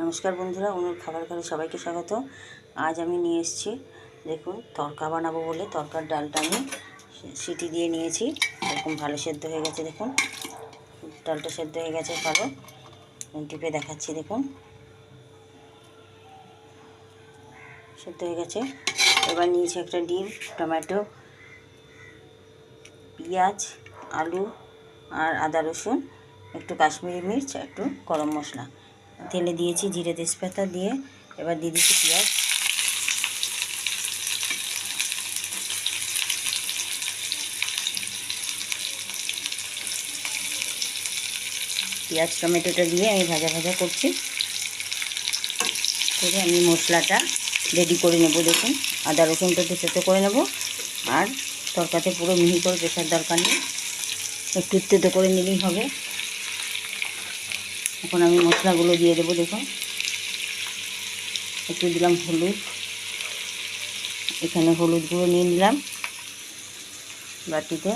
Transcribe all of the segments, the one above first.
নমস্কার বন্ধুরা, অনুর খাবার ঘরে সবাইকে স্বাগত। আজ আমি নিয়ে এসেছি, দেখুন, তরকা বানাবো বলে তরকার ডালটা আমি সিটি দিয়ে নিয়েছি। এরকম ভালো সেদ্ধ হয়ে গেছে, দেখুন। ডালটা সেদ্ধ হয়ে গেছে, ভালো। টিপে দেখাচ্ছি, দেখুন। সেদ্ধ হয়ে গেছে। এবার নিয়েছি একটা ডিম, টমেটো, পেঁয়াজ, আলু আর আদা রসুন, একটু কাশ্মীরি মির্চ, একটু গরম মশলা। তেলে দিয়েছি জিরে তেজপাতা দিয়ে। এবার দিয়ে দিচ্ছি পেঁয়াজ। পেঁয়াজ, টমেটোটা দিয়ে আমি ভাজা ভাজা করছি। করে আমি মশলাটা রেডি করে নেব, দেখুন। আদা রসুনটা সেদ্ধ করে নেব। আর তরকাতে পুরো মিহি করে পেশার দরকার নেই। একটু তেতো করে নিলেই হবে। এখন আমি মশলাগুলো দিয়ে দেবো দেখুন একটু দিলাম হলুদ। এখানে হলুদ গুঁড়ো নিয়ে নিলাম বাটিতে।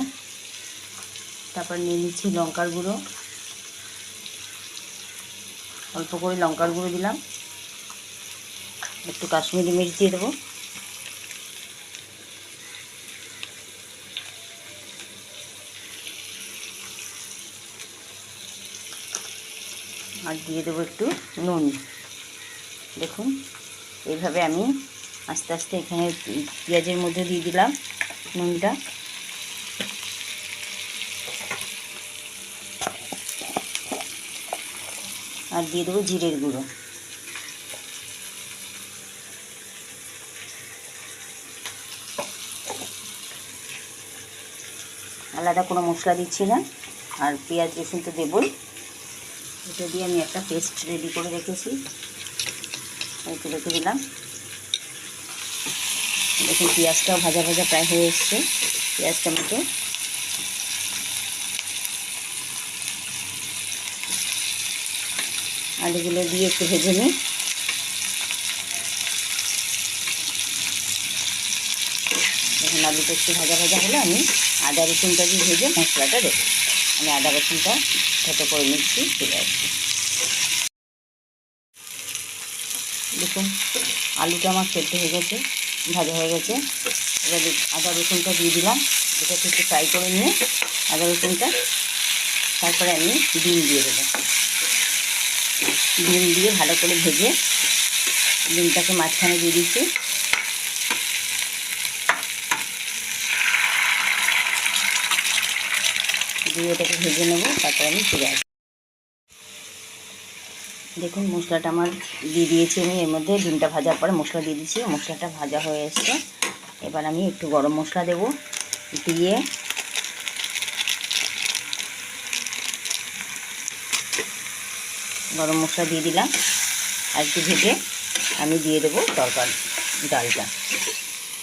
তারপর নিয়ে নিচ্ছি লঙ্কার গুঁড়ো। অল্প করে লঙ্কার গুঁড়ো দিলাম। একটু কাশ্মীরি মির্চ দিয়ে দেবো। আর দিয়ে দেবো একটু নুন। দেখুন, এইভাবে আমি আস্তে আস্তে এখানে পেঁয়াজের মধ্যে দিয়ে দিলাম নুনটা। আর দিয়ে দেবো জিরের গুঁড়ো। আলাদা কোনো মশলা দিচ্ছি না। আর পেঁয়াজ রসুন তো দেবই। এটা দিয়ে আমি একটা পেস্ট রেডি করে রেখেছি একটু রেখে দিলাম। দেখুন, পেঁয়াজটাও ভাজা ভাজা প্রায় হয়ে এসছে। পেঁয়াজ টমেটো আলুগুলো দিয়ে একটু ভেজে নিই। দেখুন, আলুটা একটু ভাজা ভাজা হলে, আমি আদা রসুনটা দিয়ে ভেজে মশলাটা দেবো। আমি আদা রসুনটা ছোটো করে নিচ্ছি ঠিক আছে দেখুন, আলুটা আমার সেদ্ধ হয়ে গেছে, ভাজা হয়ে গেছে। এবার আদা রসুনটা দিয়ে দিলাম এটা একটু ফ্রাই করে নিয়ে আদা রসুনটা তারপরে আমি ডিম দিয়ে দেবো। ডিম দিয়ে ভালো করে ভেজে ডিমটাকে মাঝখানে দিয়ে দিচ্ছি। দিয়ে এটাকে ভেজে নেব, তারপর আমি ফিরে আসব। দেখুন, মশলাটা আমার দিয়ে দিয়েছি আমি, এর মধ্যে ডিমটা ভাজার পরে মশলা দিয়ে দিচ্ছি, মশলাটা ভাজা হয়ে এসছে। এবার আমি একটু গরম মশলা দেবো, দিয়ে গরম মশলা দিয়ে দিলাম। আর একটু ভেজে আমি দিয়ে দেবো তরকার ডালটা।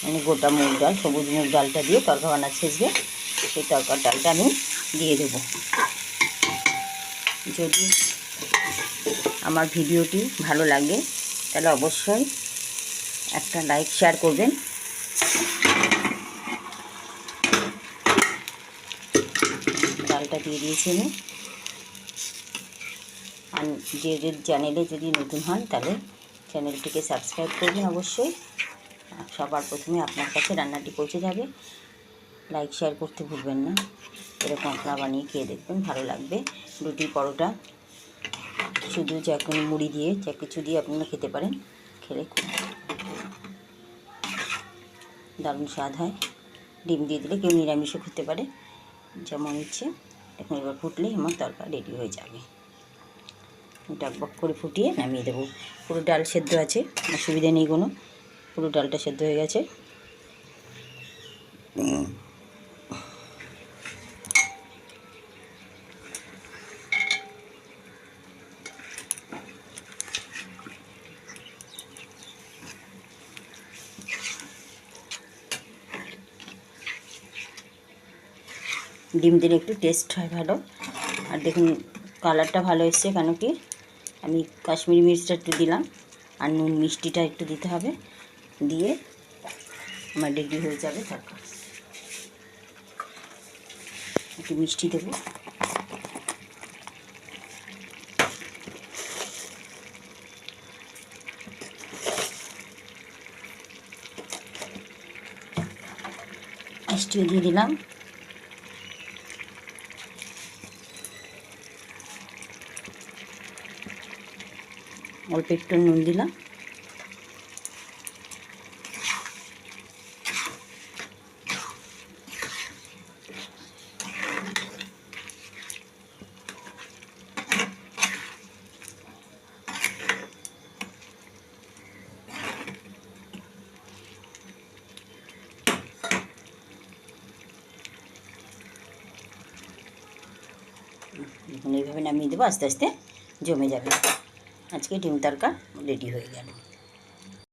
মানে গোটা মুগ ডাল, সবুজ মুগ ডালটা দিয়ে তরকা বানা ছেঁচবে সেই তরকার ডালটা আমি দিয়ে দেবো। যদি আমার ভিডিওটি ভালো লাগে, তাহলে অবশ্যই একটা লাইক, শেয়ার করবেন। ডালটা দিয়ে দিয়েছি আমি। আর যে যে চ্যানেলে যদি নতুন হন, তাহলে চ্যানেলটিকে সাবস্ক্রাইব করবেন অবশ্যই। সবার প্রথমে আপনার কাছে রান্নাটি পৌঁছে যাবে। লাইক শেয়ার করতে ভুলবেন না। এরকম আপনারা বানিয়ে খেয়ে দেখবেন, ভালো লাগবে। রুটি, পরোটা, শুধু এখন মুড়ি দিয়ে, যা কিছু দিয়ে আপনারা খেতে পারেন। খেলে দারুণ স্বাদ হয়। ডিম দিয়ে দিলে কেউ নিরামিষও খেতে পারে। যেমন ইচ্ছে এখন এবার ফুটলেই আমার তরকারি রেডি হয়ে যাবে। বক করে ফুটিয়ে নামিয়ে দেবো। পুরো ডাল সেদ্ধ আছে, অসুবিধা নেই কোনো। পুরো ডালটা সেদ্ধ হয়ে গেছে। ডিম দিলে একটু টেস্ট হয় ভালো। আর দেখুন কালারটা ভালো এসছে কেন কি? আমি কাশ্মীরি মির্চটা একটু দিলাম, আর নুন মিষ্টিটা একটু দিতে হবে। দিয়ে আমার রেডি হয়ে যাবে তারপর। একটু মিষ্টি দেবো। মিষ্টিও দিয়ে দিলাম। অল্প একটু নুন দিলাম। এইভাবে নামিয়ে দেবো আস্তে আস্তে জমে যাবে। আজকে ডিম তরকা রেডি হয়ে গেল।